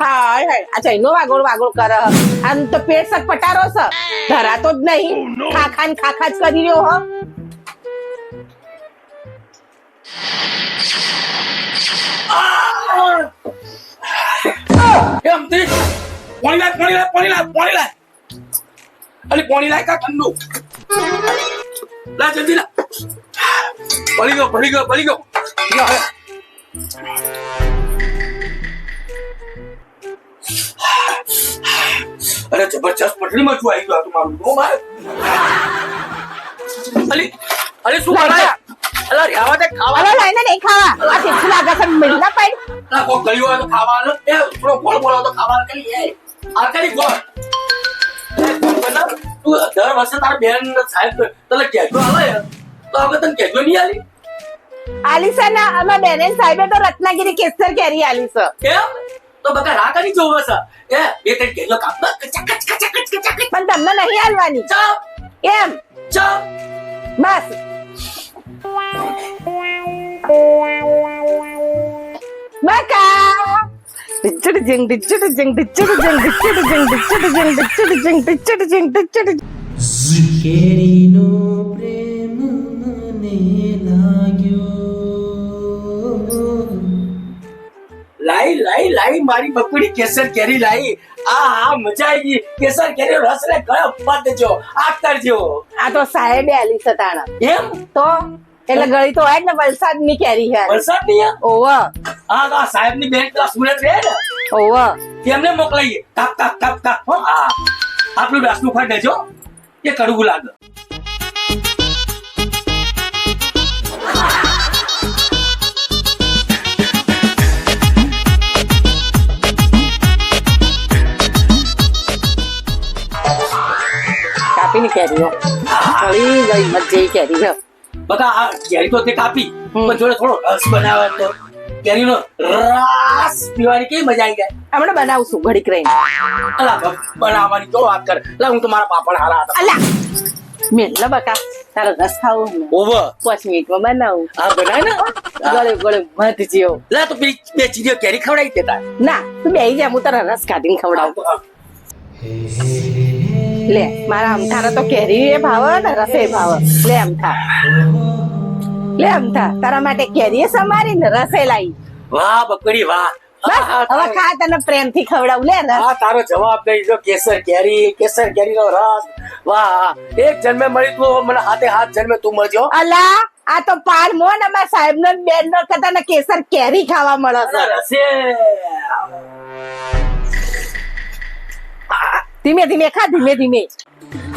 હાય હાય. આ ચૈનો વાગોળ વાગોળ કરે. આમ તો પેટ સક પટારો છે ધરાતો જ નહીં. ખાખા ને ખાખા જ કરી રહ્યો હો. એમ તે. પાણી લાય પાણી લાય પાણી લાય પાણી લાય અલી પાણી લાય કા ઠંડુ. લા જલ્દી લા. પડી ગયો પડી ગયો પડી ગયો. અરે જબરજસ્ત પટલીમાં શું આવી ગયો આ તો મારું. અલી અરે શું કરે અલા રેવા દે ખાવા. હવે લઈને નહીં ખાવા. આ તીખું લાગે છે મિલના પાડી. અલા કો ગળ્યો હોય તો ખાવાનું એ થોડો ગોળ ગોળ તો ખાવાનું કરી એ. આ કરી ગોળ. તું દર વર્ષે તારા બેન સાહેબ તને કહેજો આવે તો હવે તને કહેજો નહીં આલી આલિસા અમે બેને સાહેબે તો રત્નાગીરી કેસર કેરી આલી છે કેમ? તો બકા રા કરી જોવે છે. એ બે ત્રણ કહેજો કાપ કચા કચ કચા કચ કચા કચ. પણ તમને નહીં આલવાની ચા. એમ. ચા. બસ. બકા. ડિચડ જંગ ડિચડ જંગ ડિચડ જંગ ડિચડ જંગ ડિચડ જંગ ડિચડ જંગ ડિચડ જંગ ડિચડ કેરીનો પ્રેમ મને લાઈ લાઈ મારી બકુડી કેસર કેરી લાઈ. આ હા મજા આવી ગઈ. કેસર કેરી રસ ને ગળે પદ જો આ કરજો આ તો સાહેબે આલી સતાણા એમ? તો? એટલે ગળી તો હોય ને વલસાડની કેરી હે વલસાડની ઓવ. આ તો સાહેબની બેન તો સુરત રે ને. ઓવ. તેમને મોકલાઈએ? કાપ કાપ કાપ કાપ હો આ આપણું રસનું ફાડ દેજો એ કડવું લાગે. કાપી ની કેરીઓ ચડી ગઈ મત જેવી કેરી છે બકા આ કેરી તો તે કાપી પણ જોડે થોડો રસ બનાવે તો. કેરીનો રસ પીવાની કેવી મજા આવી જાય? હમણાં બનાવશું ઘડીક રહીને. અલા બનાવવાની તો વાત કર. લા હું તો મારા પાપડ હારા હતા. અલા! મેલ બકા તારો રસ ખાવો ને ઓવર પાંચ મિનિટમાં બનાવું. આ બનાય ને? ગળે ગળે મત જેવો. લા તો બે ચીડીઓ કેરી ખવડાવી દેતા ના તું બેહી જા હું તારા રસ કાઢીને ખવડાવું. લે મારા અમથાને તો કેરી એ ભાવે ને રસે ભાવે. લે અમથા. લે અમથા તારા માટે કેરી સમારી ને રસે લાવી વાહ બકડી વાહ. હવે ખા તને પ્રેમથી ખવડાવું લે રસ હા તારો જવાબ દઈ જો કેસર કેરી કેસર કેરી નો રસ. વાહ એક જન્મે મળી તું મને હાથે હાથ જન્મે તું મળજો. અલા આ તો પાર મોન અમાર સાહેબ નો બેન નો ને કેસર કેરી ખાવા મળે રસે. ધીમે ધીમે ખા, ધીમે ધીમે.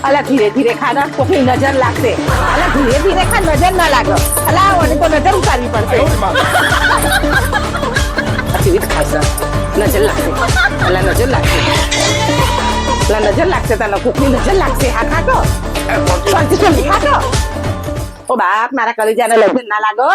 અલા, ધીરે ધીરે ખાના કોકની નજર લાગશે. અલા, ધીરે ધીરે ખા, નજર ના લાગે. અલા ઓને તો નજર ઉતારવી પડશે. જીવિત ખાશે નજર લાગશે. અલા, નજર લાગશે. અલા, નજર લાગશે તને કોકની નજર લાગશે. હા ખાતો શાંતિ ખાતો ઓ બાપ, મારા કલેજાને લગ્ન ના લાગો.